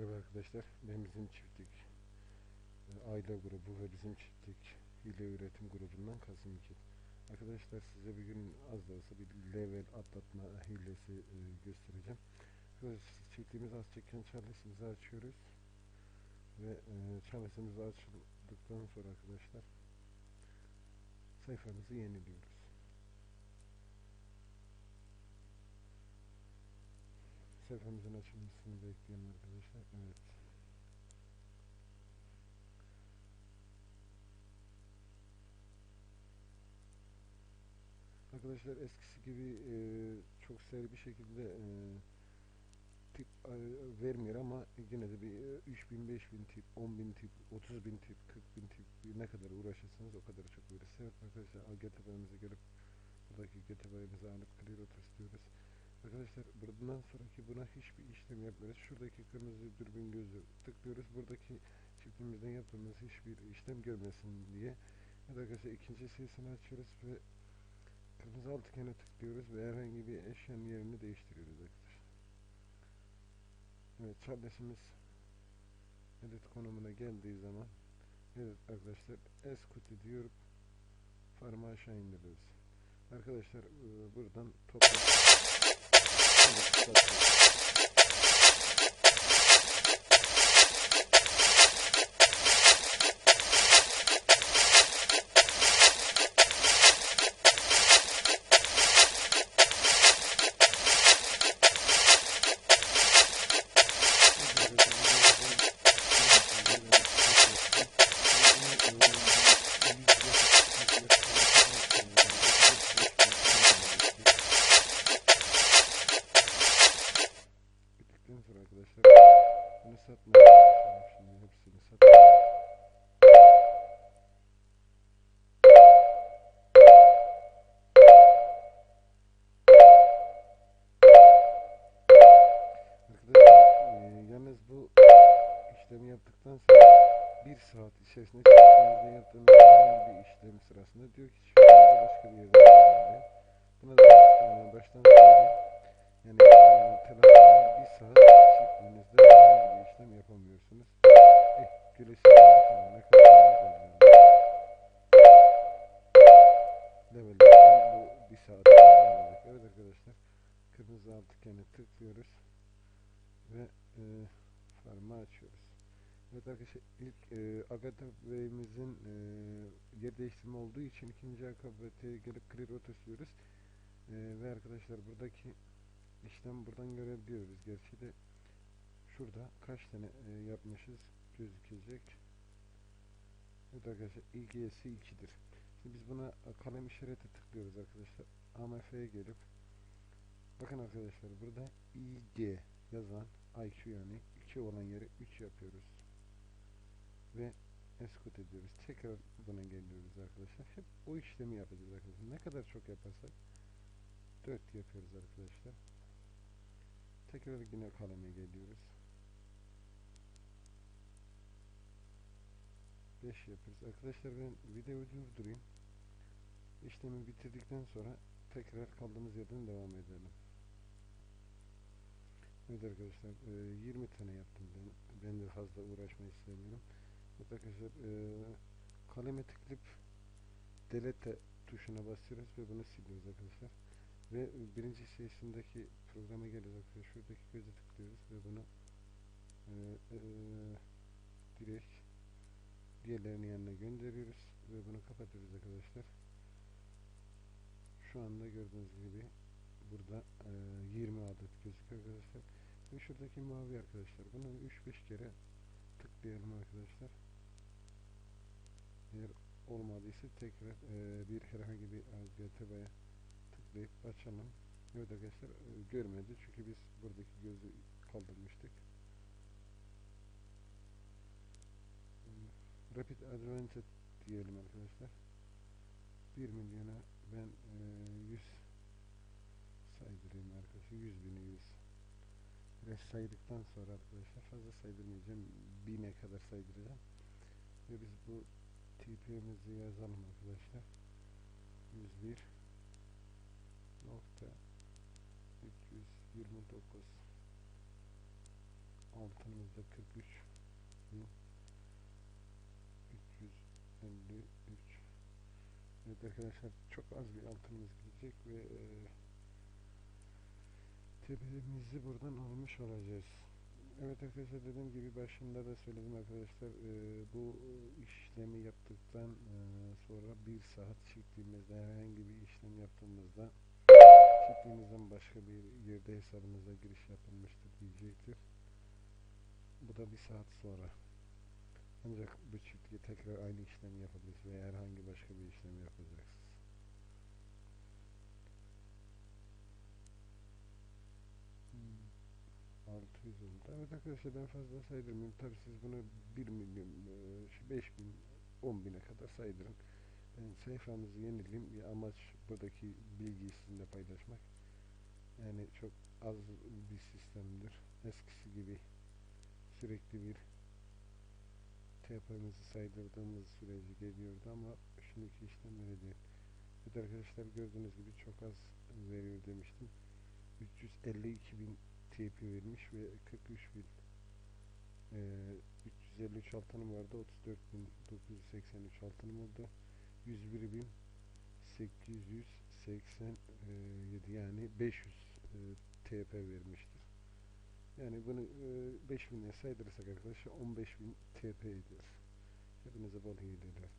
Merhaba arkadaşlar. Ben bizim çiftlik e, aile grubu ve bizim çiftlik hile üretim grubundan Kasım İkin. Arkadaşlar size bir gün az da olsa bir level atlatma hilesi e, göstereceğim. Arkadaşlar çiftliğimizi açarken çalışımızı açıyoruz. Ve e, çalışımız açıldıktan sonra arkadaşlar sayfamızı yeniliyoruz. Sayfamızın açılmasını bekleyelim arkadaşlar. Evet. Arkadaşlar eskisi gibi e, çok seri bir şekilde e, tip e, vermiyor ama yine de bir e, 3000, 5000 tip, 10000 tip, 30000 tip, 40000 tip ne kadar uğraşırsanız o kadar çok verir. Evet arkadaşlar GTB'mize gelip buradaki GTB'mizi alıp clear istiyoruz. Arkadaşlar buradan sonraki buna hiçbir işlem yapmıyoruz. Şuradaki kırmızı dürbün gözü tıklıyoruz. Buradaki çiftliğimizden yaptığımız hiçbir işlem görmesin diye. Evet arkadaşlar ikinci sesini açıyoruz ve kırmızı altıgene tıklıyoruz ve herhangi bir eşyanın yerini değiştiriyoruz arkadaşlar. Evet çarnesimiz edit konumuna geldiği zaman evet arkadaşlar eskuti diyorum farmı aşağı indiriyoruz. Arkadaşlar e, buradan toplam Thank you. İşlemi yaptıktan sonra bir saat içerisinde çiftliğimizde yaptığımız herhangi bir işlem sırasında diyor ki çiftliğimizde başka bir yerden gönderdi. Buna da e, baştan söyleyeyim. Yani e, telefonla bir saat çiftliğinizde herhangi bir işlem yapamıyorsunuz. Eh, bakalım ne kadar. Level'den bu bir saat alacak. Evet arkadaşlar kırmızı altıgene tıklıyoruz ve e, farmı açıyoruz. Evet arkadaşlar ilk e, Agatha Bey'imizin e, yer değiştirme olduğu için ikinci akabete gelip clear auto istiyoruz. E, ve arkadaşlar buradaki işlem buradan görebiliyoruz. Gerçi de şurada kaç tane e, yapmışız gözükecek. Evet arkadaşlar ilgisi 2'dir. Şimdi biz buna kalem işareti tıklıyoruz arkadaşlar. AMF'ye gelip bakın arkadaşlar burada IG yazan IQ yani 2 olan yeri 3 yapıyoruz. Ve escort ediyoruz. Tekrar buna geliyoruz arkadaşlar. Hep o işlemi yapacağız arkadaşlar. Ne kadar çok yaparsak 4 yapıyoruz arkadaşlar. Tekrar yine kaleme geliyoruz. 5 yapıyoruz. Arkadaşlar ben videoyu durdurayım. İşlemi bitirdikten sonra tekrar kaldığımız yerden devam edelim. Evet arkadaşlar e, 20 tane yaptım ben. Ben de fazla uğraşmayı istemiyorum. Arkadaşlar e, kaleme tıklayıp delete tuşuna basıyoruz ve bunu siliyoruz arkadaşlar. Ve birinci sesindeki programa geliyoruz arkadaşlar. Şuradaki göze tıklıyoruz ve bunu e, e, direkt diğerlerinin yanına gönderiyoruz ve bunu kapatıyoruz arkadaşlar. Şu anda gördüğünüz gibi burada e, 20 adet gözüküyor arkadaşlar. Ve şuradaki mavi arkadaşlar. Bunu 3-5 kere tıklayalım arkadaşlar. Eğer olmadıysa tekrar e, bir herhangi bir GTB'ye tıklayıp açalım. Evet arkadaşlar e, görmedi çünkü biz buradaki gözü kaldırmıştık. Rapid Advantage diyelim arkadaşlar. 1 milyona ben e, 100 saydırayım arkadaşlar. 100 bini 100 Biraz saydıktan sonra arkadaşlar fazla saydırmayacağım. 1000'e kadar saydıracağım. Ve biz bu TP'mizi yazalım arkadaşlar. 101 nokta 329 altınımızda 43 bin 353 Evet arkadaşlar çok az bir altınımız gidecek ve e, tepemizi buradan almış olacağız. Evet arkadaşlar dediğim gibi başında da söyledim arkadaşlar e, bu işlemi yaptıktan e, sonra bir saat çektiğimizde herhangi bir işlem yaptığımızda çektiğimizden başka bir yerde hesabınıza giriş yapılmıştır diyecektir. Bu da bir saat sonra. Ancak bu çiftliğe tekrar aynı işlemi yapabilirsiniz veya herhangi başka bir işlem yapacaksınız. Evet arkadaşlar ben fazla saydırmayayım. Tabi siz bunu 1 milyon, e, şey 5 bin, 10 bine kadar saydırın. Ben sayfamızı yenileyim. Amaç buradaki bilgiyi sizinle paylaşmak. Yani çok az bir sistemdir. Eskisi gibi sürekli bir TP'mizi saydırdığımız süreci geliyordu ama şimdiki işlem öyle değil. Evet arkadaşlar gördüğünüz gibi çok az veriyor demiştim. 352 bin TP vermiş ve 43 bin e, 353 altınım vardı 34 bin 983 altınım oldu 101 bin 887 yani 500 e, TP vermiştir. Yani bunu e, 5000'e saydırırsak arkadaşlar 15000 TP ediyor. Hepinize bol hileler.